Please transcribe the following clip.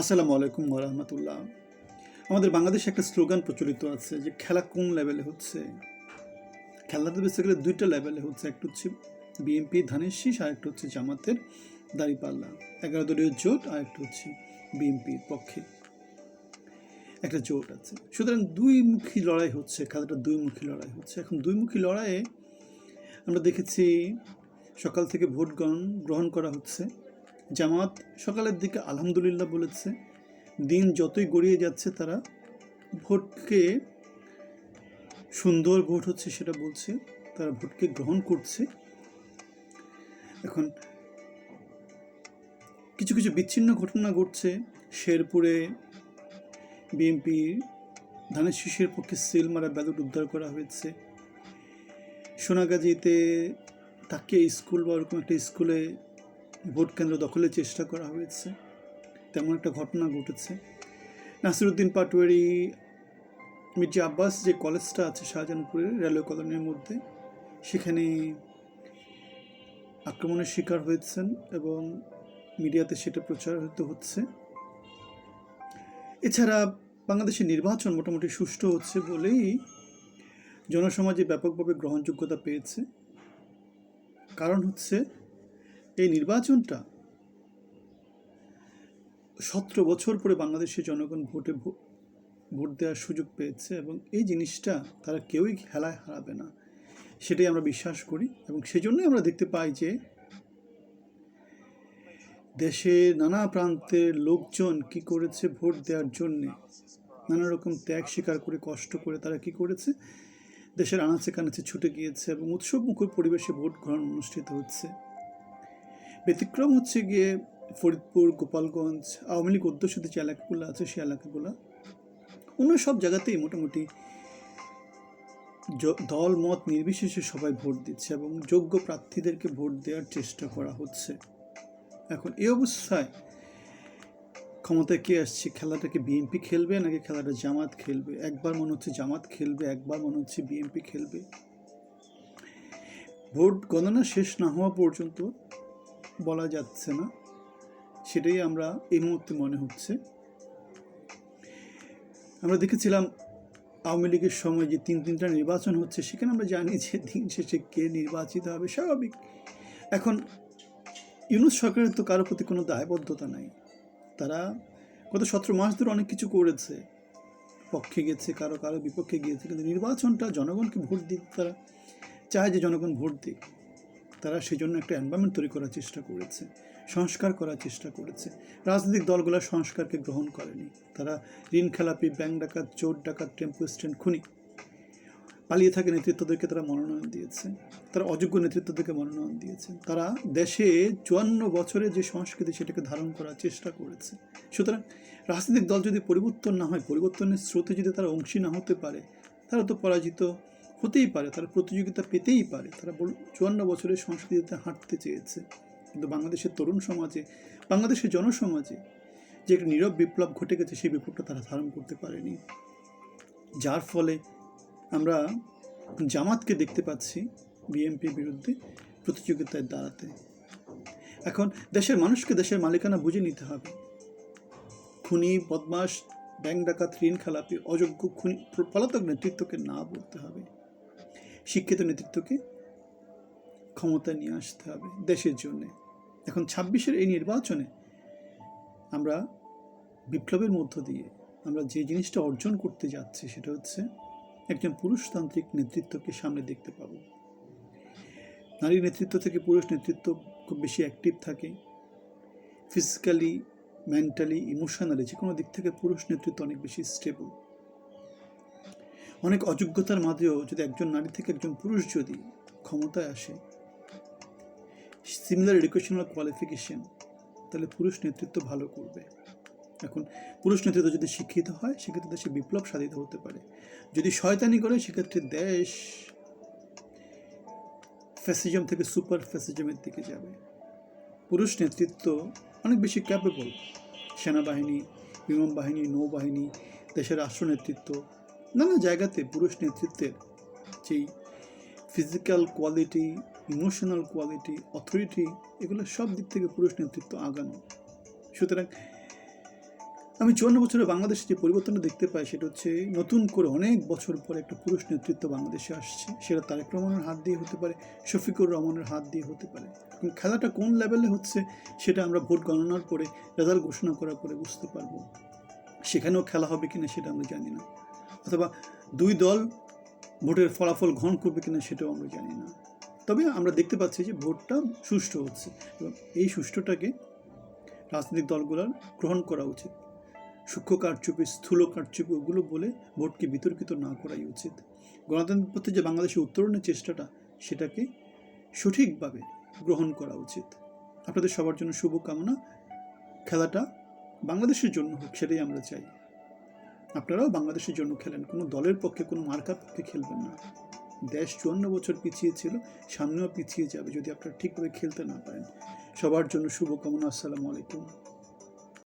আসসালামু আলাইকুম রহমতুল্লাহ। আমাদের বাংলাদেশে একটা স্লোগান প্রচলিত আছে যে খেলা কোন লেভেলে হচ্ছে? খেলাটা বেসিক্যালি দুইটা লেভেলে হচ্ছে, একটা হচ্ছে বিএনপি ধানের শীষ আর একটা হচ্ছে জামাতের দাঁড়িপাল্লা। এগারো দলীয় জোট আর একটা হচ্ছে বিএনপির পক্ষে। একটা জোট আছে। সুতরাং দুইমুখী লড়াই হচ্ছে, খেলাটা দুইমুখী লড়াই হচ্ছে। এখন দুইমুখী লড়াইয়ে আমরা দেখেছি সকাল থেকে ভোট গ্রহণ গ্রহণ করা হচ্ছে। জামাত সকালের দিকে আলহামদুলিল্লাহ বলেছে, দিন যতই গড়িয়ে যাচ্ছে তারা ভোটকে সুন্দর ভোট হচ্ছে সেটা বলছে, তারা ভোটকে গ্রহণ করছে। এখন কিছু কিছু বিচ্ছিন্ন ঘটনা ঘটছে, শেরপুরে বিএনপি ধানের শীষের পক্ষে সিল মারা ব্যালট উদ্ধার করা হয়েছে। সোনাগাজীতে তাকে স্কুল বা ওরকম একটা স্কুলে ভোট কেন্দ্র দখলের চেষ্টা করা হয়েছে। তেমন একটা ঘটনা ঘটেছে। নাসিরুদ্দিন পাটোয়ারি, মির্জা আব্বাস যে কলেজটা আছে শাহজাহানপুরের রেলওয়ে কলোনির মধ্যে, সেখানে আক্রমণের শিকার হয়েছেন এবং মিডিয়াতে সেটা প্রচারিত হচ্ছে। এছাড়া বাংলাদেশের নির্বাচন মোটামুটি সুষ্ঠু হচ্ছে বলেই জনসমাজে ব্যাপকভাবে গ্রহণযোগ্যতা পেয়েছে। কারণ হচ্ছে এই নির্বাচনটা সতেরো বছর পরে বাংলাদেশের জনগণ ভোটে ভোট দেওয়ার সুযোগ পেয়েছে এবং এই জিনিসটা তারা কেউই খেলায় হারাবে না। সেটাই আমরা বিশ্বাস করি এবং সেজন্যই আমরা দেখতে পাই যে দেশের নানা প্রান্তের লোকজন কি করেছে ভোট দেওয়ার জন্যে, নানা রকম ত্যাগ স্বীকার করে, কষ্ট করে তারা কি করেছে? দেশের আনাচে কানাচে ছুটে গিয়েছে এবং উৎসবমুখর পরিবেশে ভোট গ্রহণ অনুষ্ঠিত হচ্ছে। ব্যতিক্রম হচ্ছে গিয়ে ফরিদপুর, গোপালগঞ্জ, আওয়ামী লীগ অধ্যুষিত যে এলাকাগুলো আছে সেই এলাকাগুলো। অন্য সব জায়গাতেই মোটামুটি দল, মত নির্বিশেষে সবাই ভোট দিচ্ছে এবং যোগ্য প্রার্থীদেরকে ভোট দেওয়ার চেষ্টা করা হচ্ছে। এখন এই অবস্থায় ক্ষমতায় কে আসছে? খেলাটাকে বিএনপি খেলবে নাকি খেলাটা জামাত খেলবে? একবার মনে হচ্ছে জামাত খেলবে, একবার মনে হচ্ছে বিএনপি খেলবে। ভোট গণনা শেষ না হওয়া পর্যন্ত বলা যাচ্ছে না। সেটাই আমরা এই মুহূর্তে মনে হচ্ছে। আমরা দেখেছিলাম আওয়ামী লীগের সময় যে তিন তিনটা নির্বাচন হচ্ছে, সেখানে আমরা জানি যে দিন শেষে কে নির্বাচিত হবে, স্বাভাবিক। এখন ইউনুস সরকারের তো কারোর প্রতি কোনো দায়বদ্ধতা নাই। তারা গত সতেরো মাস ধরে অনেক কিছু করেছে। পক্ষে গেছে, কারও কারও বিপক্ষে গিয়েছে, কিন্তু নির্বাচনটা জনগণকে ভোট দিক, তারা চায় যে জনগণ ভোট দিক। তারা সেই জন্য একটা এনভায়রনমেন্ট তৈরি করার চেষ্টা করেছে, সংস্কার করার চেষ্টা করেছে। রাজনৈতিক দলগুলো সংস্কারকে গ্রহণ করেনি। তারা ঋণ খেলাপি ব্যাংক ডাকাত, চোর ডাকাত, টেম্পো স্ট্যান্ড, খুনি পালিয়ে থাকা নেতৃত্বদেরকে তারা মনোনয়ন দিয়েছে। তারা অযোগ্য নেতৃত্বদেরকে মনোনয়ন দিয়েছে। তারা দেশে চুয়ান্ন বছরে যে সংস্কৃতি সেটাকে ধারণ করার চেষ্টা করেছে। সুতরাং রাজনৈতিক দল যদি পরিবর্তন না হয়, পরিবর্তনের স্রোতে যদি তারা অংশী না হতে পারে, তারা তো পরাজিত হতেই পারে, তারা প্রতিযোগিতা পেতেই পারে। তারা চুয়ান্ন বছরের সংস্কৃতিতে হাঁটতে চেয়েছে। কিন্তু বাংলাদেশের তরুণ সমাজে, বাংলাদেশের জনসমাজে যে একটা নীরব বিপ্লব ঘটে গেছে, সেই বিপ্লবটা তারা ধারণ করতে পারেনি। যার ফলে আমরা জামাতকে দেখতে পাচ্ছি বিএনপির বিরুদ্ধে প্রতিযোগিতায় দাঁড়াতে। এখন দেশের মানুষকে দেশের মালিকানা বুঝে নিতে হবে। খুনি বদমাস ব্যাংক ডাকাত, ঋণ খেলাপি, অযোগ্য খুনি, পলাতক নেতৃত্বকে না বলতে হবে। শিক্ষিত নেতৃত্বকে ক্ষমতা নিয়ে আসতে হবে দেশের জন্যে। এখন ছাব্বিশের এই নির্বাচনে আমরা বিপ্লবের মধ্য দিয়ে আমরা যে জিনিসটা অর্জন করতে যাচ্ছি সেটা হচ্ছে একজন পুরুষতান্ত্রিক নেতৃত্বকে সামনে দেখতে পাবো। নারী নেতৃত্ব থেকে পুরুষ নেতৃত্ব খুব বেশি অ্যাক্টিভ থাকে। ফিজিক্যালি মেন্টালি ইমোশনালি যে কোনো দিক থেকে পুরুষ নেতৃত্ব অনেক বেশি স্টেবল অনেক অযোগ্যতার মাঝেও যদি একজন নারী থেকে একজন পুরুষ যদি ক্ষমতায় আসে সিমিলার এডুকেশনাল কোয়ালিফিকেশন তাহলে পুরুষ নেতৃত্ব ভালো করবে। এখন পুরুষ নেতৃত্ব যদি শিক্ষিত হয়, সেক্ষেত্রে দেশে বিপ্লব সাধিত হতে পারে। যদি শয়তানি করে, সেক্ষেত্রে দেশ ফ্যাসিজম থেকে সুপার ফ্যাসিজমের দিকে যাবে। পুরুষ নেতৃত্ব অনেক বেশি ক্যাপেবল সেনাবাহিনী বিমান বাহিনী নৌবাহিনী, দেশের রাষ্ট্র নেতৃত্ব নানা জায়গাতে পুরুষ নেতৃত্বের যেই physical quality emotional quality authority এগুলো সব দিক থেকে পুরুষ নেতৃত্ব আগানো। সুতরাং আমি চুয়ান্ন বছরে বাংলাদেশে যে পরিবর্তনটা দেখতে পাই সেটা হচ্ছে নতুন করে অনেক বছর পরে একটা পুরুষ নেতৃত্ব বাংলাদেশে আসছে। সেটা তারেক রহমানের হাত দিয়ে হতে পারে, শফিকুর রহমানের হাত দিয়ে হতে পারে। খেলাটা কোন লেভেলে হচ্ছে সেটা আমরা ভোট গণনার পরে রেজাল্ট ঘোষণা করার পরে বুঝতে পারব। সেখানেও খেলা হবে কিনা সেটা আমরা জানি না। অথবা দুই দল ভোটের ফলাফল গ্রহণ করবে কিনা সেটাও আমরা জানি না। তবে আমরা দেখতে পাচ্ছি যে ভোটটা সুষ্ঠু হচ্ছে এবং এই সুষ্ঠুটাকে রাজনৈতিক দলগুলোর গ্রহণ করা উচিত। সূক্ষ্ম কারচুপি, স্থূল কারচুপি ওগুলো বলে ভোটকে বিতর্কিত না করাই উচিত। গণতন্ত্রের প্রতি যে বাংলাদেশের উত্তরণের চেষ্টাটা, সেটাকে সঠিকভাবে গ্রহণ করা উচিত। আপনাদের সবার জন্য শুভকামনা। খেলাটা বাংলাদেশের জন্য হোক, সেটাই আমরা চাই। আপনারাও বাংলাদেশের জন্য খেলেন। কোনো দলের পক্ষে, কোনো মার্কার পক্ষে খেলবেন না। দেশ চুয়ান্ন বছর পিছিয়ে ছিল, সামনেও পিছিয়ে যাবে যদি আপনারা ঠিকভাবে খেলতে না পারেন। সবার জন্য শুভকামনা, আসসালামু আলাইকুম।